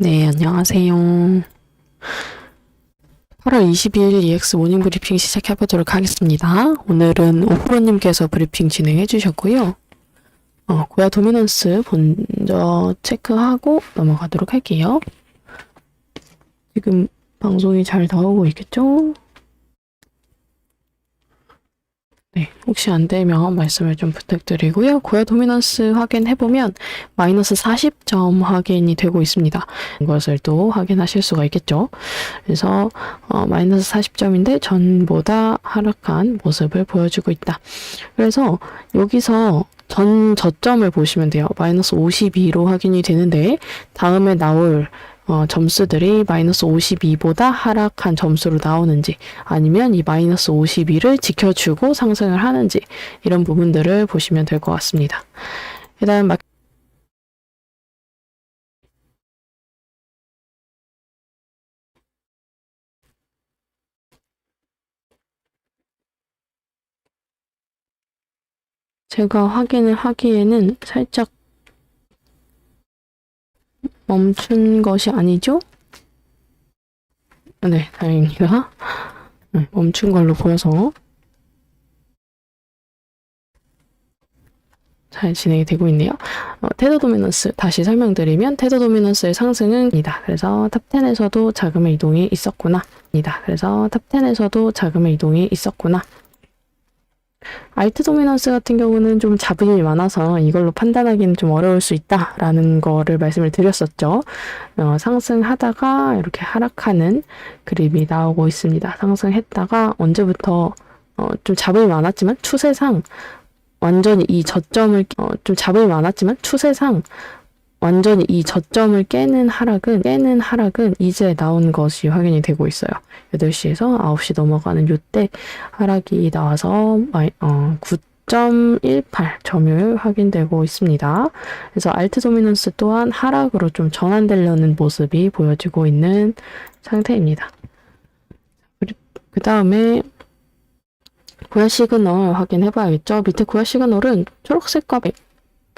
네, 안녕하세요. 8월 22일 EX 모닝 브리핑 시작해 보도록 하겠습니다. 오늘은 오프로님께서 브리핑 진행해 주셨고요. 어, 고야 도미넌스 먼저 체크하고 넘어가도록 할게요. 지금 방송이 잘 나오고 있겠죠? 네, 혹시 안 되면 말씀을 좀 부탁드리고요. 고야 도미넌스 확인해보면 마이너스 40점 확인이 되고 있습니다. 것을 또 확인하실 수가 있겠죠. 그래서 어, 마이너스 40점인데 전보다 하락한 모습을 보여주고 있다. 그래서 여기서 전 저점을 보시면 돼요. 마이너스 52로 확인이 되는데 다음에 나올 어, 점수들이 마이너스 52보다 하락한 점수로 나오는지 아니면 이 마이너스 52를 지켜주고 상승을 하는지 이런 부분들을 보시면 될 것 같습니다. 일단 막 제가 확인을 하기에는 살짝 멈춘 것이 아니죠? 네, 다행입니다. 네, 멈춘 걸로 보여서 잘 진행이 되고 있네요. 어, 테더 도미넌스 다시 설명드리면 테더 도미넌스의 상승은 이다. 그래서 탑10에서도 자금의 이동이 있었구나. 이다. 그래서 탑10에서도 자금의 이동이 있었구나. 알트 도미넌스 같은 경우는 좀 잡음이 많아서 이걸로 판단하기는 좀 어려울 수 있다라는 거를 말씀을 드렸었죠. 어, 상승하다가 이렇게 하락하는 그림이 나오고 있습니다. 상승했다가 언제부터 어, 좀 잡음이 많았지만 추세상 완전히 이 저점을 어, 좀 잡음이 많았지만 추세상 완전히 이 저점을 깨는 하락은 깨는 하락은 이제 나온 것이 확인이 되고 있어요. 8시에서 9시 넘어가는 요때 하락이 나와서 마이, 어, 9.18 점유율 확인되고 있습니다. 그래서 알트 도미넌스 또한 하락으로 좀 전환되려는 모습이 보여지고 있는 상태입니다. 그 다음에 고야 시그널 확인해 봐야겠죠. 밑에 고야 시그널은 초록색과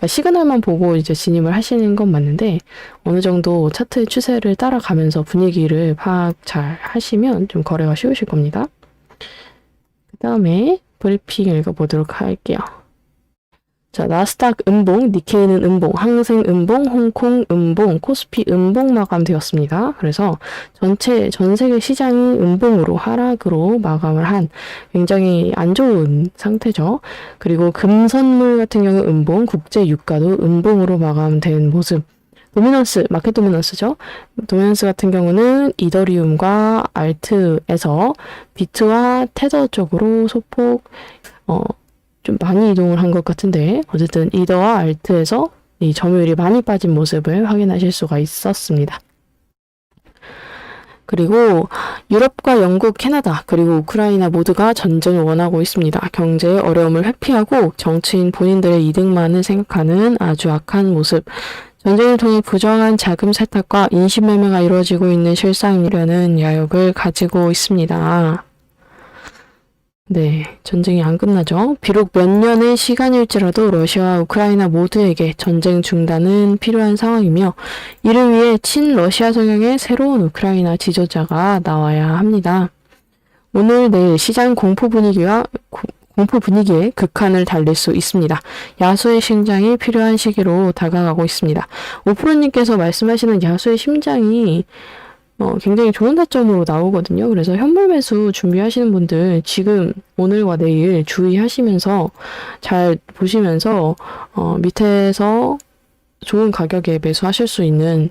그러니까 시그널만 보고 이제 진입을 하시는 건 맞는데 어느 정도 차트의 추세를 따라가면서 분위기를 파악 잘 하시면 좀 거래가 쉬우실 겁니다. 그 다음에 브리핑 읽어보도록 할게요. 자, 나스닥 음봉, 니케이는 음봉, 항생 음봉, 홍콩 음봉, 코스피 음봉 마감되었습니다. 그래서 전체, 전 세계 시장이 음봉으로 하락으로 마감을 한 굉장히 안 좋은 상태죠. 그리고 금선물 같은 경우 음봉, 국제 유가도 음봉으로 마감된 모습. 도미넌스, 마켓 도미넌스죠. 도미넌스 같은 경우는 이더리움과 알트에서 비트와 테더 쪽으로 소폭, 어, 좀 많이 이동을 한 것 같은데 어쨌든 이더와 알트에서 이 점유율이 많이 빠진 모습을 확인하실 수가 있었습니다. 그리고 유럽과 영국, 캐나다, 그리고 우크라이나 모두가 전쟁을 원하고 있습니다. 경제의 어려움을 회피하고 정치인 본인들의 이득만을 생각하는 아주 악한 모습. 전쟁을 통해 부정한 자금 세탁과 인신매매가 이루어지고 있는 실상이라는 야욕을 가지고 있습니다. 네, 전쟁이 안 끝나죠. 비록 몇 년의 시간일지라도 러시아와 우크라이나 모두에게 전쟁 중단은 필요한 상황이며 이를 위해 친러시아 성향의 새로운 우크라이나 지도자가 나와야 합니다. 오늘 내일 시장 공포 분위기와 공포 분위기에 극한을 달릴 수 있습니다. 야수의 심장이 필요한 시기로 다가가고 있습니다. 오프로님께서 말씀하시는 야수의 심장이 어, 굉장히 좋은 타점으로 나오거든요. 그래서 현물 매수 준비하시는 분들 지금 오늘과 내일 주의하시면서 잘 보시면서 어, 밑에서 좋은 가격에 매수하실 수 있는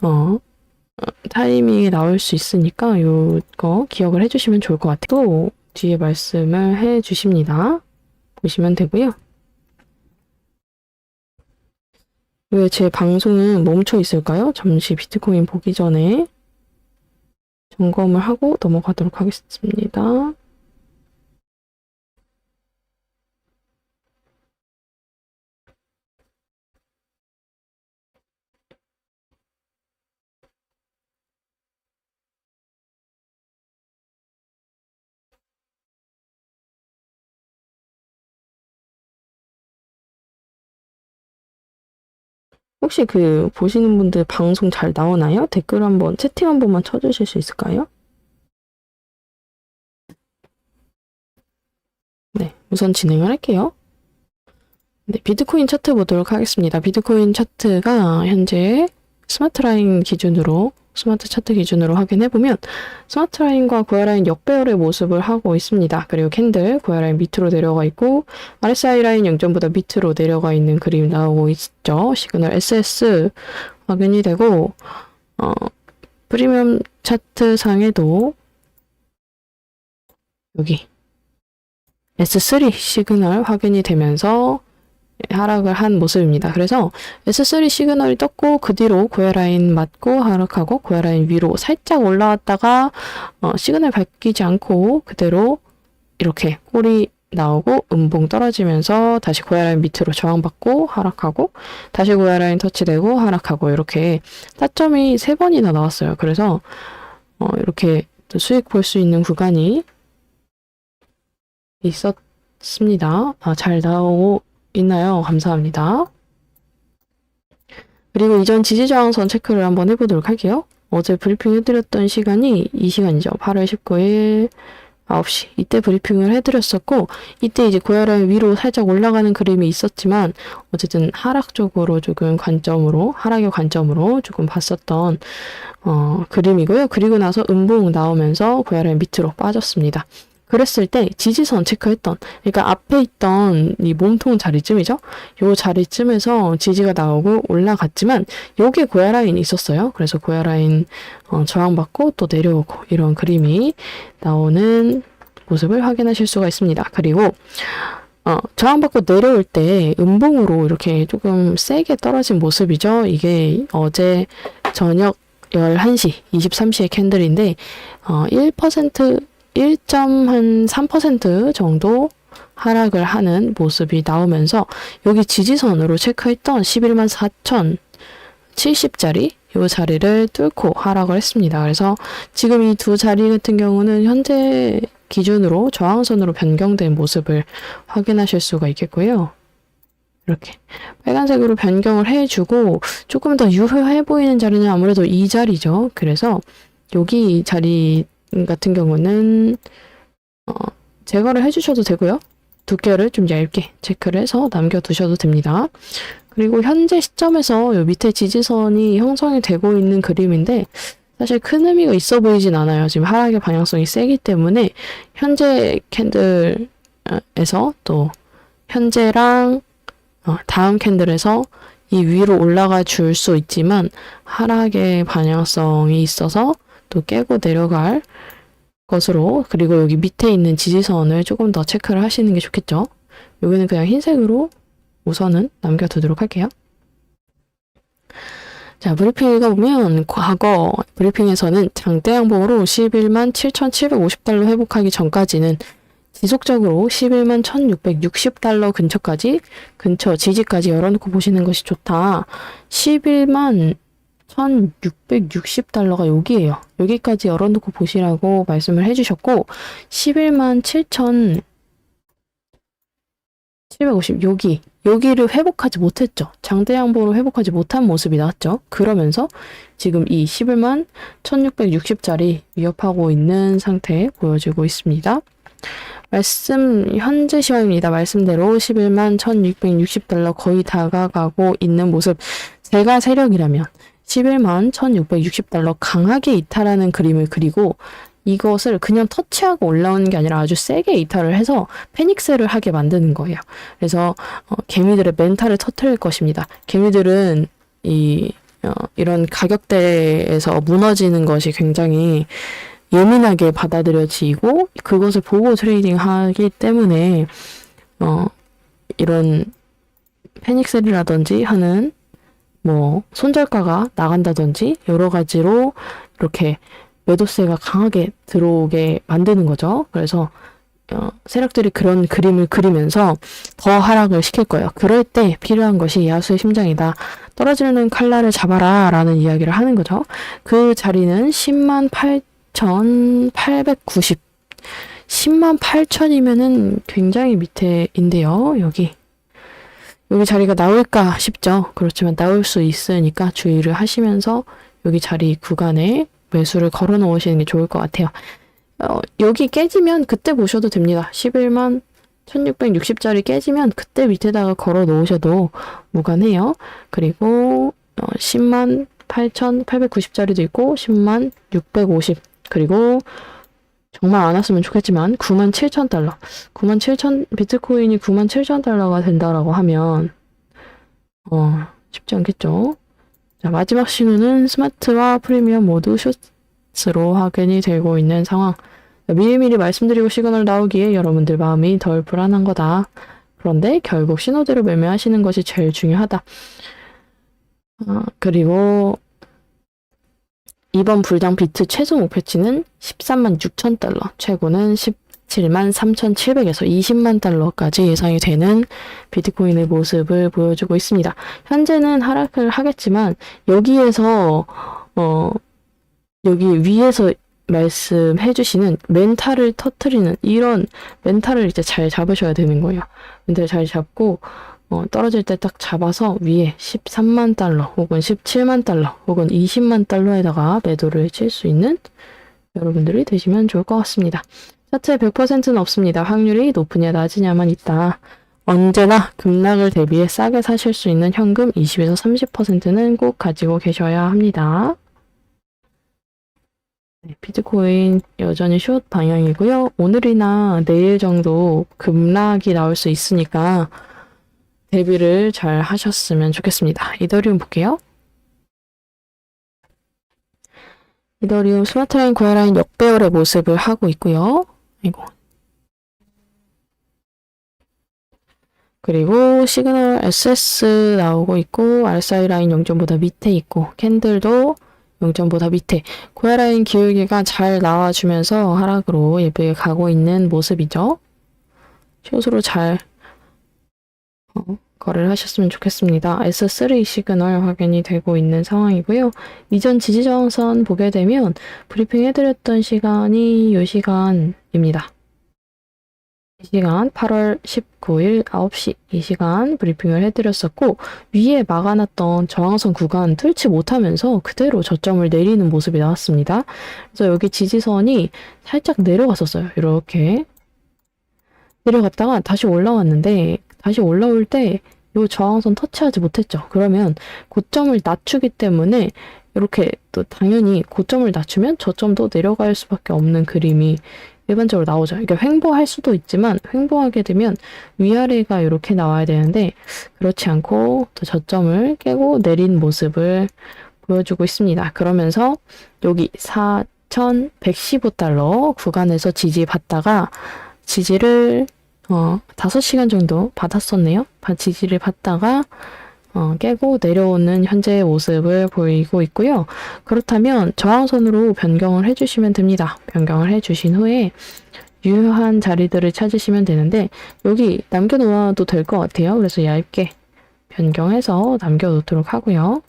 어, 타이밍이 나올 수 있으니까 이거 기억을 해주시면 좋을 것 같아요. 또 뒤에 말씀을 해주십니다. 보시면 되고요. 왜 제 방송은 멈춰 있을까요? 잠시 비트코인 보기 전에 점검을 하고 넘어가도록 하겠습니다. 혹시 그 보시는 분들 방송 잘 나오나요? 댓글 한번 채팅 한 번만 쳐주실 수 있을까요? 네, 우선 진행을 할게요. 네, 비트코인 차트 보도록 하겠습니다. 비트코인 차트가 현재 스마트라인 기준으로 스마트 차트 기준으로 확인해 보면 스마트 라인과 고야 라인 역배열의 모습을 하고 있습니다. 그리고 캔들 고야 라인 밑으로 내려가 있고 RSI 라인 0점보다 밑으로 내려가 있는 그림 나오고 있죠. 시그널 SS 확인이 되고 어, 프리미엄 차트 상에도 여기 S3 시그널 확인이 되면서 하락을 한 모습입니다. 그래서 S3 시그널이 떴고 그 뒤로 고야라인 맞고 하락하고 고야라인 위로 살짝 올라왔다가 어, 시그널 바뀌지 않고 그대로 이렇게 꼬리 나오고 음봉 떨어지면서 다시 고야 라인 밑으로 저항받고 하락하고 다시 고야 라인 터치되고 하락하고 이렇게 타점이 세 번이나 나왔어요. 그래서 어, 이렇게 또 수익 볼 수 있는 구간이 있었습니다. 아, 잘 나오고 있나요? 감사합니다. 그리고 이전 지지저항선 체크를 한번 해보도록 할게요. 어제 브리핑 해드렸던 시간이 이 시간이죠. 8월 19일 9시. 이때 브리핑을 해드렸었고, 이때 이제 고야라인 위로 살짝 올라가는 그림이 있었지만, 어쨌든 하락 쪽으로 조금 관점으로, 하락의 관점으로 조금 봤었던, 어, 그림이고요. 그리고 나서 음봉 나오면서 고야라인 밑으로 빠졌습니다. 그랬을 때 지지선 체크했던, 그러니까 앞에 있던 이 몸통 자리쯤이죠? 요 자리쯤에서 지지가 나오고 올라갔지만, 요게 고야 라인이 있었어요. 그래서 고야 라인 어, 저항받고 또 내려오고 이런 그림이 나오는 모습을 확인하실 수가 있습니다. 그리고 어, 저항받고 내려올 때 음봉으로 이렇게 조금 세게 떨어진 모습이죠. 이게 어제 저녁 11시, 23시의 캔들인데, 어, 1% 1.3% 정도 하락을 하는 모습이 나오면서 여기 지지선으로 체크했던 11만 4천 70자리 이 자리를 뚫고 하락을 했습니다. 그래서 지금 이 두 자리 같은 경우는 현재 기준으로 저항선으로 변경된 모습을 확인하실 수가 있겠고요. 이렇게 빨간색으로 변경을 해주고 조금 더 유효해 보이는 자리는 아무래도 이 자리죠. 그래서 여기 자리 같은 경우는 어, 제거를 해주셔도 되고요. 두께를 좀 얇게 체크를 해서 남겨두셔도 됩니다. 그리고 현재 시점에서 요 밑에 지지선이 형성이 되고 있는 그림인데 사실 큰 의미가 있어 보이진 않아요. 지금 하락의 방향성이 세기 때문에 현재 캔들에서 또 현재랑 어, 다음 캔들에서 이 위로 올라가 줄 수 있지만 하락의 방향성이 있어서 또 깨고 내려갈 것으로 그리고 여기 밑에 있는 지지선을 조금 더 체크를 하시는 게 좋겠죠. 여기는 그냥 흰색으로 우선은 남겨두도록 할게요. 자, 브리핑 읽어보면 과거 브리핑에서는 장대 양봉으로 11만 7,750달러 회복하기 전까지는 지속적으로 11만 1,660달러 근처까지 근처 지지까지 열어놓고 보시는 것이 좋다. 11만 1,660달러가 여기에요. 여기까지 열어놓고 보시라고 말씀을 해주셨고 11만 7천 750 여기 여기를 회복하지 못했죠. 장대 양봉으로 회복하지 못한 모습이 나왔죠. 그러면서 지금 이 11만 1660짜리 위협하고 있는 상태 보여지고 있습니다. 말씀 현재 시황입니다. 말씀대로 11만 1660달러 거의 다가가고 있는 모습. 제가 세력이라면 11만 1660달러 강하게 이탈하는 그림을 그리고 이것을 그냥 터치하고 올라오는 게 아니라 아주 세게 이탈을 해서 패닉셀을 하게 만드는 거예요. 그래서 어, 개미들의 멘탈을 터트릴 것입니다. 개미들은 이 어, 이런 가격대에서 무너지는 것이 굉장히 예민하게 받아들여지고 그것을 보고 트레이딩하기 때문에 어, 이런 패닉셀이라든지 하는 뭐 손절가가 나간다든지 여러 가지로 이렇게 매도세가 강하게 들어오게 만드는 거죠. 그래서 어, 세력들이 그런 그림을 그리면서 더 하락을 시킬 거예요. 그럴 때 필요한 것이 야수의 심장이다. 떨어지는 칼날을 잡아라 라는 이야기를 하는 거죠. 그 자리는 10만 8,890 10만 8천이면은 굉장히 밑에인데요. 여기 여기 자리가 나올까 싶죠. 그렇지만 나올 수 있으니까 주의를 하시면서 여기 자리 구간에 매수를 걸어 놓으시는 게 좋을 것 같아요. 어, 여기 깨지면 그때 보셔도 됩니다. 11만 1660짜리 깨지면 그때 밑에다가 걸어 놓으셔도 무관해요. 그리고 어, 10만 8,890짜리도 있고 10만 650 그리고 정말 안 왔으면 좋겠지만 9만 7천 달러 9만 7천 비트코인이 9만 7천 달러가 된다라고 하면 어 쉽지 않겠죠. 자, 마지막 신호는 스마트와 프리미엄 모두 숏으로 확인이 되고 있는 상황. 미리미리 말씀드리고 시그널 나오기에 여러분들 마음이 덜 불안한 거다. 그런데 결국 신호대로 매매하시는 것이 제일 중요하다. 어, 그리고 이번 불당 비트 최소 목표치는 13만 6천 달러, 최고는 17만 3,700에서 20만 달러까지 예상이 되는 비트코인의 모습을 보여주고 있습니다. 현재는 하락을 하겠지만 여기에서 어 여기 위에서 말씀해 주시는 멘탈을 터트리는 이런 멘탈을 이제 잘 잡으셔야 되는 거예요. 멘탈을 잘 잡고 어, 떨어질 때 딱 잡아서 위에 13만 달러 혹은 17만 달러 혹은 20만 달러에다가 매도를 칠 수 있는 여러분들이 되시면 좋을 것 같습니다. 차트에 100%는 없습니다. 확률이 높으냐 낮으냐만 있다. 언제나 급락을 대비해 싸게 사실 수 있는 현금 20에서 30%는 꼭 가지고 계셔야 합니다. 네, 비트코인 여전히 숏 방향이고요. 오늘이나 내일 정도 급락이 나올 수 있으니까 대비를 잘 하셨으면 좋겠습니다. 이더리움 볼게요. 이더리움 스마트라인 고야라인 역배열의 모습을 하고 있고요. 이고 그리고 시그널 SS 나오고 있고 RSI 라인 0점보다 밑에 있고 캔들도 0점보다 밑에 고야라인 기울기가 잘 나와주면서 하락으로 예쁘게 가고 있는 모습이죠. 숏으로 잘 어, 거래를 하셨으면 좋겠습니다. S3 시그널 확인이 되고 있는 상황이고요. 이전 지지저항선 보게 되면 브리핑 해드렸던 시간이 이 시간입니다. 이 시간 8월 19일 9시 이 시간 브리핑을 해드렸었고 위에 막아놨던 저항선 구간 뚫지 못하면서 그대로 저점을 내리는 모습이 나왔습니다. 그래서 여기 지지선이 살짝 내려갔었어요. 이렇게 내려갔다가 다시 올라왔는데 다시 올라올 때 이 저항선 터치하지 못했죠. 그러면 고점을 낮추기 때문에 이렇게 또 당연히 고점을 낮추면 저점도 내려갈 수밖에 없는 그림이 일반적으로 나오죠. 이게 횡보할 수도 있지만 횡보하게 되면 위아래가 이렇게 나와야 되는데 그렇지 않고 또 저점을 깨고 내린 모습을 보여주고 있습니다. 그러면서 여기 4,115달러 구간에서 지지받다가 지지를 어, 5시간 정도 받았었네요. 바- 지지를 받다가 어, 깨고 내려오는 현재의 모습을 보이고 있고요. 그렇다면 저항선으로 변경을 해주시면 됩니다. 변경을 해주신 후에 유효한 자리들을 찾으시면 되는데 여기 남겨놓아도 될 것 같아요. 그래서 얇게 변경해서 남겨놓도록 하고요.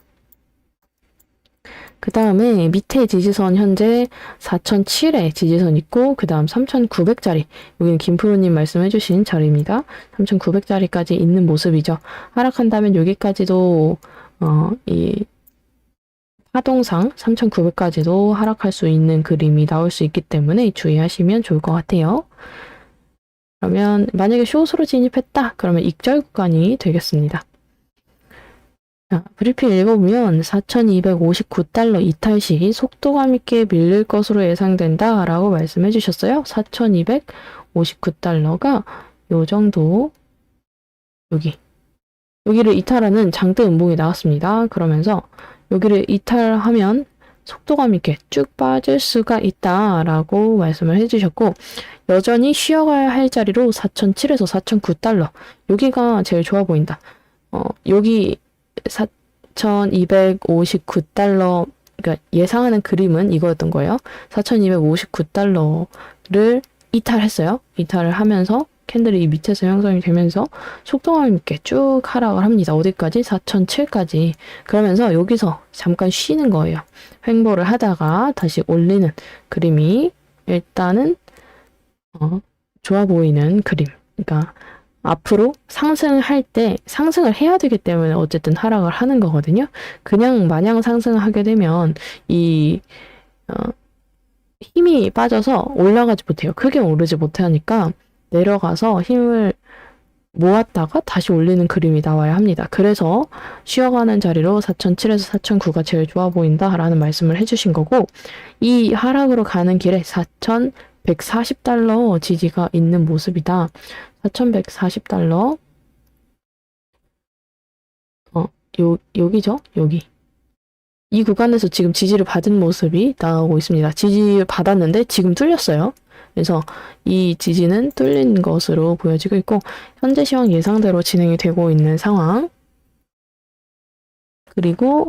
그 다음에 밑에 지지선 현재 4007에 지지선 있고 그 다음 3900짜리 여기는 김프로님 말씀해주신 자리입니다. 3900짜리까지 있는 모습이죠. 하락한다면 여기까지도 어, 이 파동상 3900까지도 하락할 수 있는 그림이 나올 수 있기 때문에 주의하시면 좋을 것 같아요. 그러면 만약에 숏으로 진입했다 그러면 익절 구간이 되겠습니다. 자, 브리핑 읽어보면 4,259달러 이탈 시 속도감 있게 밀릴 것으로 예상된다 라고 말씀해 주셨어요. 4,259달러가 요 정도 여기 여기를 이탈하는 장대 음봉이 나왔습니다. 그러면서 여기를 이탈하면 속도감 있게 쭉 빠질 수가 있다라고 말씀을 해주셨고 여전히 쉬어가야 할 자리로 4,007에서 4,009달러 여기가 제일 좋아 보인다. 어, 여기 4,259달러, 그러니까 예상하는 그림은 이거였던 거예요. 4,259달러를 이탈했어요. 이탈을 하면서 캔들이 이 밑에서 형성이 되면서 속도감 있게 쭉 하락을 합니다. 어디까지? 4,007까지. 그러면서 여기서 잠깐 쉬는 거예요. 횡보를 하다가 다시 올리는 그림이 일단은 어, 좋아 보이는 그림. 그러니까 앞으로 상승할 때 상승을 해야 되기 때문에 어쨌든 하락을 하는 거거든요. 그냥 마냥 상승하게 되면 이 어, 힘이 빠져서 올라가지 못해요. 크게 오르지 못하니까 내려가서 힘을 모았다가 다시 올리는 그림이 나와야 합니다. 그래서 쉬어가는 자리로 4007에서 4009가 제일 좋아 보인다라는 말씀을 해주신 거고 이 하락으로 가는 길에 4140달러 지지가 있는 모습이다. 4140달러 어, 요, 여기죠? 여기. 이 구간에서 지금 지지를 받은 모습이 나오고 있습니다. 지지를 받았는데 지금 뚫렸어요. 그래서 이 지지는 뚫린 것으로 보여지고 있고 현재 시황 예상대로 진행이 되고 있는 상황. 그리고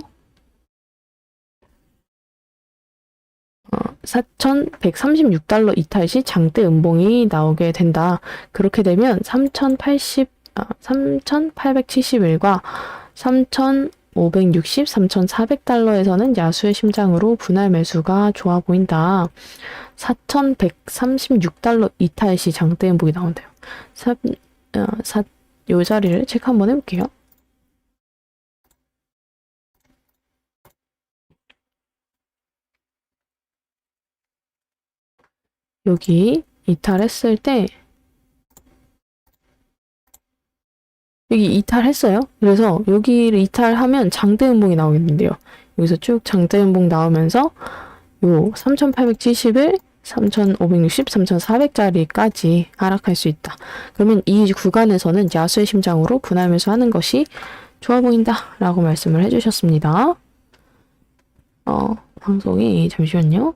4,136달러 이탈 시 장대 음봉이 나오게 된다. 그렇게 되면 3,080, 아, 3,871과 3,560, 3,400달러에서는 야수의 심장으로 분할 매수가 좋아 보인다. 4,136달러 이탈 시 장대 음봉이 나온대요. 사, 어, 사, 요 자리를 체크 한번 해볼게요. 여기 이탈했을 때 여기 이탈했어요. 그래서 여기를 이탈하면 장대 음봉이 나오겠는데요. 여기서 쭉 장대 음봉 나오면서 요 3871, 3560, 3400짜리까지 하락할 수 있다. 그러면 이 구간에서는 야수의 심장으로 분할 매수하는 것이 좋아 보인다 라고 말씀을 해주셨습니다. 어, 방송이 잠시만요.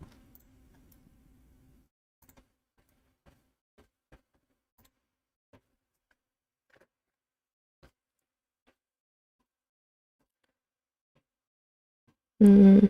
음,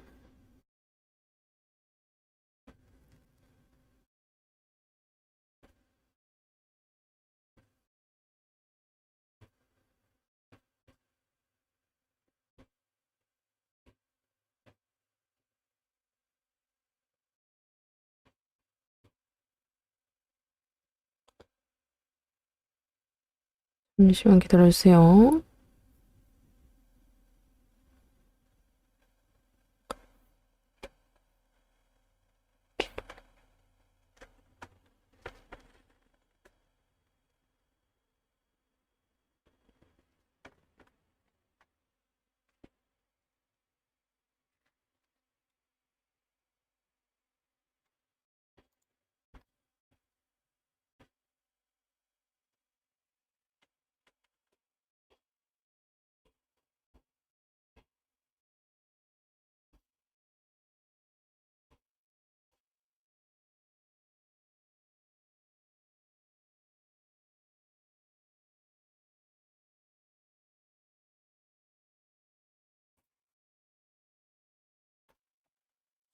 잠시만 기다려주세요.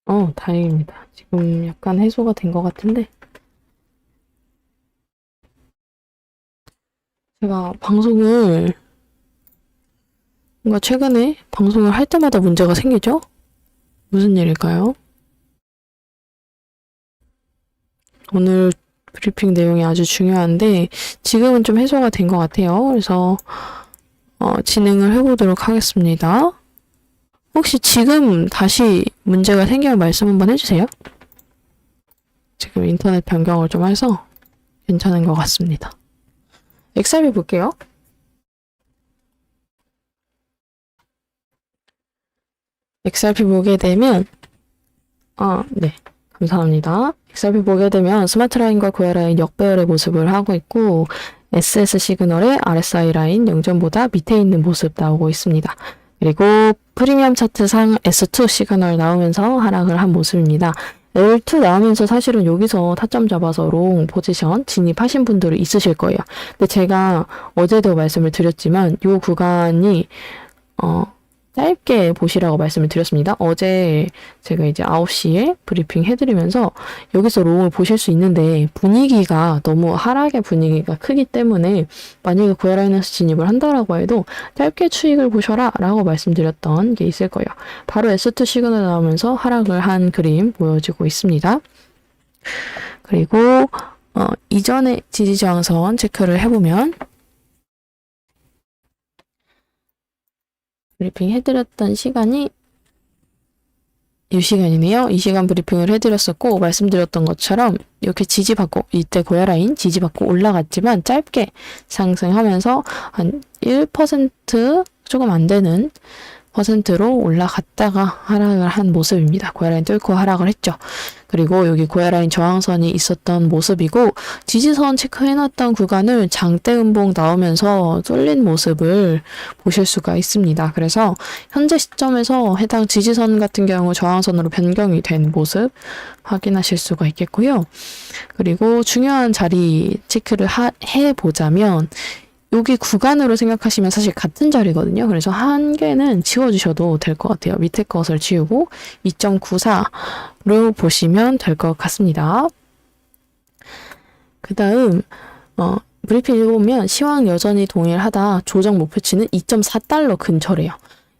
어, 다행입니다. 지금 약간 해소가 된 것 같은데. 제가 방송을, 뭔가 최근에 방송을 할 때마다 문제가 생기죠? 무슨 일일까요? 오늘 브리핑 내용이 아주 중요한데, 지금은 좀 해소가 된 것 같아요. 그래서, 어, 진행을 해보도록 하겠습니다. 혹시 지금 다시 문제가 생기면 말씀 한번 해주세요. 지금 인터넷 변경을 좀 해서 괜찮은 것 같습니다. 엑셀비 볼게요. 엑셀피 보게 되면 아, 네. 감사합니다. 엑셀피 보게 되면 스마트 라인과 고야 라인 역배열의 모습을 하고 있고 SS 시그널의 RSI 라인 0점보다 밑에 있는 모습 나오고 있습니다. 그리고 프리미엄 차트상 S2 시그널 나오면서 하락을 한 모습입니다. L2 나오면서 사실은 여기서 타점 잡아서 롱 포지션 진입하신 분들이 있으실 거예요. 근데 제가 어제도 말씀을 드렸지만 이 구간이 어 짧게 보시라고 말씀을 드렸습니다. 어제 제가 이제 9시에 브리핑 해드리면서 여기서 롱을 보실 수 있는데 분위기가 너무 하락의 분위기가 크기 때문에 만약에 고야라인에서 진입을 한다라고 해도 짧게 추익을 보셔라 라고 말씀드렸던 게 있을 거예요. 바로 S2 시그널 나오면서 하락을 한 그림 보여지고 있습니다. 그리고 어, 이전에 지지저항선 체크를 해보면 브리핑 해드렸던 시간이 이 시간이네요. 이 시간 브리핑을 해드렸었고 말씀드렸던 것처럼 이렇게 지지받고 이때 고야 라인 지지받고 올라갔지만 짧게 상승하면서 한 1% 조금 안 되는 퍼센트로 올라갔다가 하락을 한 모습입니다. 고야라인 뚫고 하락을 했죠. 그리고 여기 고야라인 저항선이 있었던 모습이고 지지선 체크해놨던 구간을 장대 음봉 나오면서 뚫린 모습을 보실 수가 있습니다. 그래서 현재 시점에서 해당 지지선 같은 경우 저항선으로 변경이 된 모습 확인하실 수가 있겠고요. 그리고 중요한 자리 체크를 하, 해보자면 여기 구간으로 생각하시면 사실 같은 자리거든요. 그래서 한 개는 지워주셔도 될 것 같아요. 밑에 것을 지우고 2.94로 보시면 될 것 같습니다. 그 다음, 어, 브리핑 읽어보면 시황 여전히 동일하다. 조정 목표치는 2.4달러 근처래요.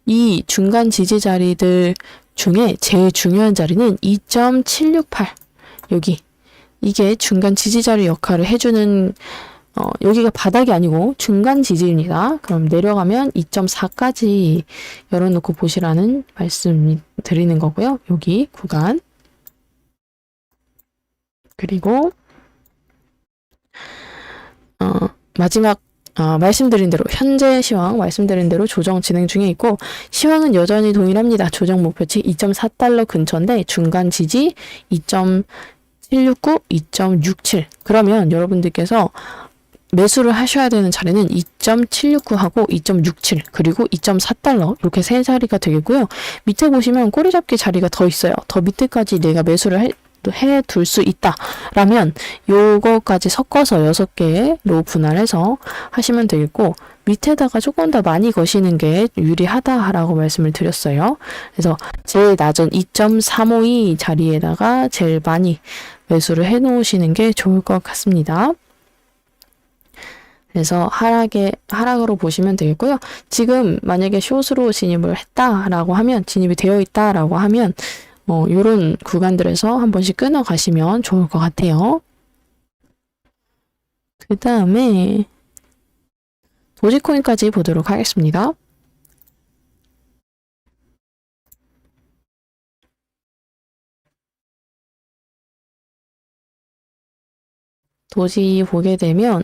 이 중간 지지 자리들 중에 제일 중요한 자리는 2.768. 여기. 이게 중간 지지 자리 역할을 해주는 어, 여기가 바닥이 아니고 중간 지지입니다. 그럼 내려가면 2.4까지 열어놓고 보시라는 말씀 드리는 거고요. 여기 구간. 그리고 어, 마지막 어, 말씀드린 대로 현재 시황 말씀드린 대로 조정 진행 중에 있고 시황은 여전히 동일합니다. 조정 목표치 2.4달러 근처인데 중간 지지 2.769, 2.67. 그러면 여러분들께서 매수를 하셔야 되는 자리는 2.769하고 2.67 그리고 2.4달러 이렇게 세 자리가 되겠고요. 밑에 보시면 꼬리 잡기 자리가 더 있어요. 더 밑에까지 내가 매수를 해, 해둘 수 있다 라면 요거까지 섞어서 6개로 분할해서 하시면 되겠고 밑에다가 조금 더 많이 거시는 게 유리하다라고 말씀을 드렸어요. 그래서 제일 낮은 2.352 자리에다가 제일 많이 매수를 해 놓으시는 게 좋을 것 같습니다. 그래서 하락에 하락으로 보시면 되겠고요. 지금 만약에 숏으로 진입을 했다라고 하면 진입이 되어 있다라고 하면 뭐 이런 구간들에서 한 번씩 끊어 가시면 좋을 것 같아요. 그 다음에 도지코인까지 보도록 하겠습니다. 도지 보게 되면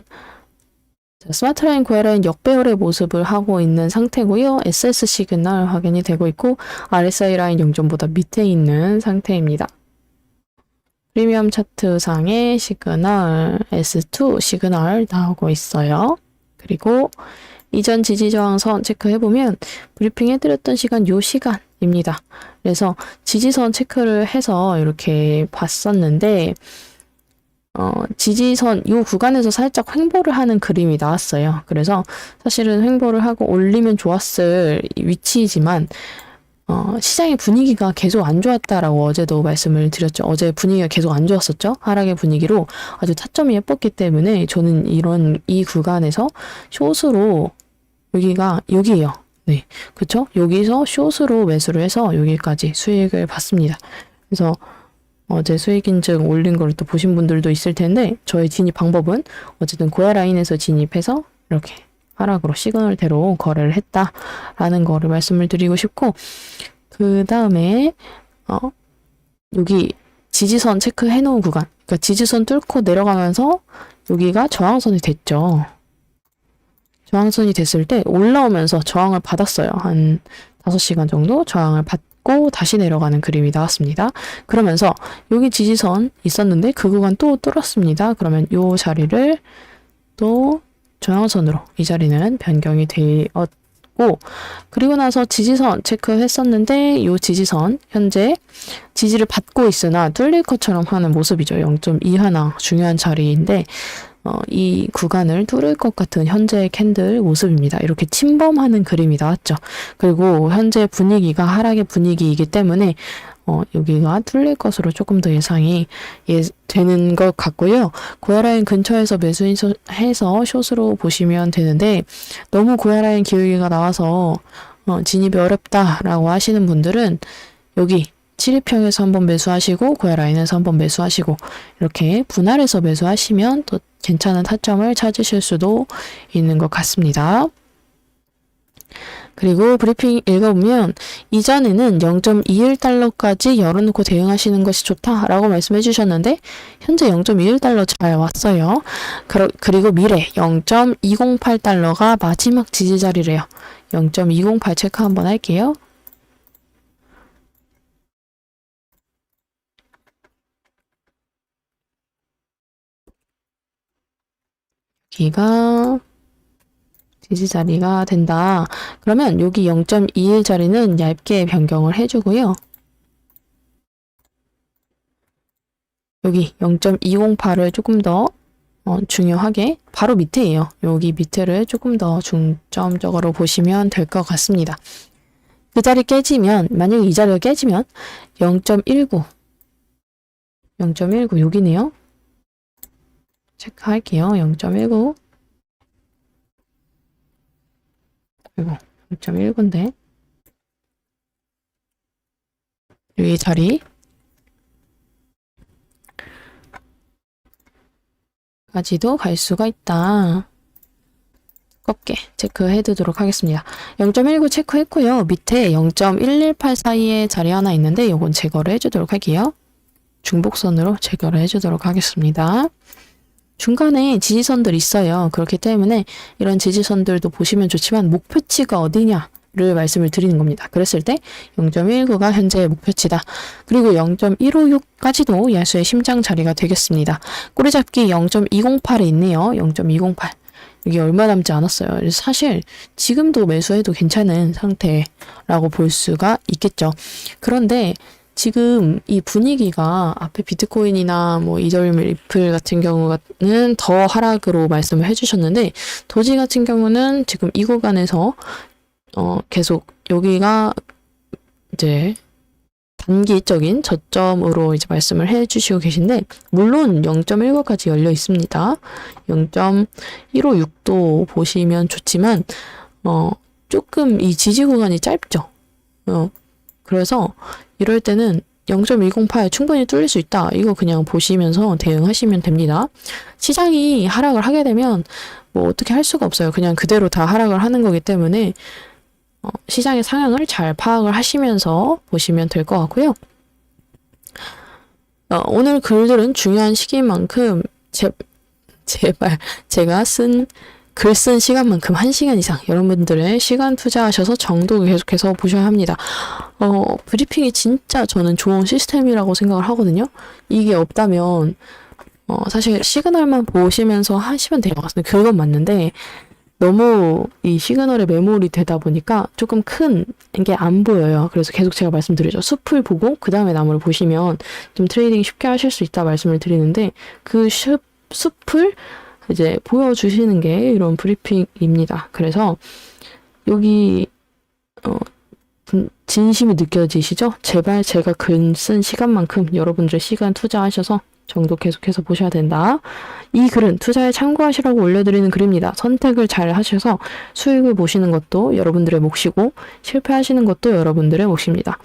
스마트라인 고에라인 역배열의 모습을 하고 있는 상태고요. SS 시그널 확인이 되고 있고 RSI 라인 0점보다 밑에 있는 상태입니다. 프리미엄 차트상의 시그널 S2 시그널 나오고 있어요. 그리고 이전 지지저항선 체크해보면 브리핑 해드렸던 시간 요 시간입니다. 그래서 지지선 체크를 해서 이렇게 봤었는데 어, 지지선 이 구간에서 살짝 횡보를 하는 그림이 나왔어요. 그래서 사실은 횡보를 하고 올리면 좋았을 위치이지만 어, 시장의 분위기가 계속 안 좋았다라고 어제도 말씀을 드렸죠. 어제 분위기가 계속 안 좋았었죠. 하락의 분위기로 아주 타점이 예뻤기 때문에 저는 이런 이 구간에서 숏으로 여기가 여기에요. 네, 그쵸? 여기서 숏으로 매수를 해서 여기까지 수익을 봤습니다. 그래서 어제 수익 인증 올린 걸 또 보신 분들도 있을 텐데 저의 진입 방법은 어쨌든 고야 라인에서 진입해서 이렇게 하락으로 시그널대로 거래를 했다라는 거를 말씀을 드리고 싶고 그 다음에 어 여기 지지선 체크해 놓은 구간 그러니까 지지선 뚫고 내려가면서 여기가 저항선이 됐죠. 저항선이 됐을 때 올라오면서 저항을 받았어요. 한 5시간 정도 저항을 받 고 다시 내려가는 그림이 나왔습니다. 그러면서 여기 지지선 있었는데 그 구간 또 뚫었습니다. 그러면 이 자리를 또 저항선으로 이 자리는 변경이 되었고 그리고 나서 지지선 체크했었는데 이 지지선 현재 지지를 받고 있으나 뚫릴 것처럼 하는 모습이죠. 0.2 하나 중요한 자리인데 어, 이 구간을 뚫을 것 같은 현재의 캔들 모습입니다. 이렇게 침범하는 그림이 나왔죠. 그리고 현재 분위기가 하락의 분위기이기 때문에 어, 여기가 뚫릴 것으로 조금 더 예상이 예, 되는 것 같고요. 고야라인 근처에서 매수해서 숏으로 보시면 되는데 너무 고야라인 기울기가 나와서 어, 진입이 어렵다라고 하시는 분들은 여기 7위평에서 한번 매수하시고 고야라인에서 한번 매수하시고 이렇게 분할해서 매수하시면 또 괜찮은 타점을 찾으실 수도 있는 것 같습니다. 그리고 브리핑 읽어보면 이전에는 0.21달러까지 열어놓고 대응하시는 것이 좋다라고 말씀해 주셨는데 현재 0.21달러 잘 왔어요. 그리고 미래 0.208달러가 마지막 지지 자리래요. 0.208 체크 한번 할게요. 여기가 지지 자리가 된다. 그러면 여기 0.21 자리는 얇게 변경을 해주고요. 여기 0.208을 조금 더 어, 중요하게 바로 밑에예요. 여기 밑에를 조금 더 중점적으로 보시면 될 것 같습니다. 그 자리 깨지면 만약 이 자리가 깨지면 0.19 0.19 여기네요. 체크할게요. 0.19 이거 0.19인데 여기 자리 까지도 갈 수가 있다. 두껍게 체크해 두도록 하겠습니다. 0.19 체크했고요. 밑에 0.118 사이에 자리 하나 있는데 이건 제거를 해주도록 할게요. 중복선으로 제거를 해주도록 하겠습니다. 중간에 지지선들 있어요. 그렇기 때문에 이런 지지선들도 보시면 좋지만 목표치가 어디냐 를 말씀을 드리는 겁니다. 그랬을 때 0.19가 현재의 목표치다. 그리고 0.156까지도 야수의 심장 자리가 되겠습니다. 꼬리잡기 0.208에 있네요. 0.208. 이게 얼마 남지 않았어요. 사실 지금도 매수해도 괜찮은 상태라고 볼 수가 있겠죠. 그런데 지금 이 분위기가 앞에 비트코인이나 뭐 이더리움 리플 같은 경우는 더 하락으로 말씀을 해주셨는데 도지 같은 경우는 지금 이 구간에서 어 계속 여기가 이제 단기적인 저점으로 이제 말씀을 해주시고 계신데 물론 0.19까지 열려 있습니다. 0.156도 보시면 좋지만 어 조금 이 지지 구간이 짧죠. 어 그래서 이럴 때는 0.108 충분히 뚫릴 수 있다. 이거 그냥 보시면서 대응하시면 됩니다. 시장이 하락을 하게 되면 뭐 어떻게 할 수가 없어요. 그냥 그대로 다 하락을 하는 거기 때문에 어, 시장의 상향을 잘 파악을 하시면서 보시면 될 것 같고요. 어, 오늘 글들은 중요한 시기인 만큼 제, 제발 제가 쓴 글쓴 시간만큼 1시간 이상 여러분들의 시간 투자하셔서 정도 계속해서 보셔야 합니다. 어, 브리핑이 진짜 저는 좋은 시스템이라고 생각을 하거든요. 이게 없다면 어, 사실 시그널만 보시면서 하시면 될 것 같습니다. 그건 맞는데 너무 이 시그널에 매몰이 되다 보니까 조금 큰 게 안 보여요. 그래서 계속 제가 말씀드리죠. 숲을 보고 그 다음에 나무를 보시면 좀 트레이딩 쉽게 하실 수 있다 말씀을 드리는데 그 숲, 숲을 이제 보여주시는 게 이런 브리핑입니다. 그래서 여기 어, 분- 진심이 느껴지시죠? 제발 제가 글 쓴 시간만큼 여러분들의 시간 투자하셔서 정도 계속해서 보셔야 된다. 이 글은 투자에 참고하시라고 올려드리는 글입니다. 선택을 잘 하셔서 수익을 보시는 것도 여러분들의 몫이고 실패하시는 것도 여러분들의 몫입니다.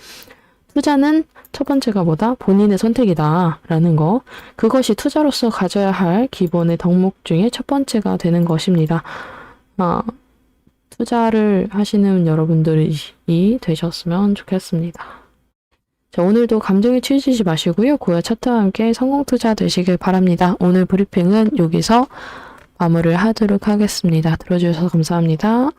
투자는 첫 번째가 뭐다? 본인의 선택이다. 라는 거. 그것이 투자로서 가져야 할 기본의 덕목 중에 첫 번째가 되는 것입니다. 아, 투자를 하시는 여러분들이 되셨으면 좋겠습니다. 자, 오늘도 감정에 치우치지 마시고요. 고요 차트와 함께 성공 투자 되시길 바랍니다. 오늘 브리핑은 여기서 마무리를 하도록 하겠습니다. 들어주셔서 감사합니다.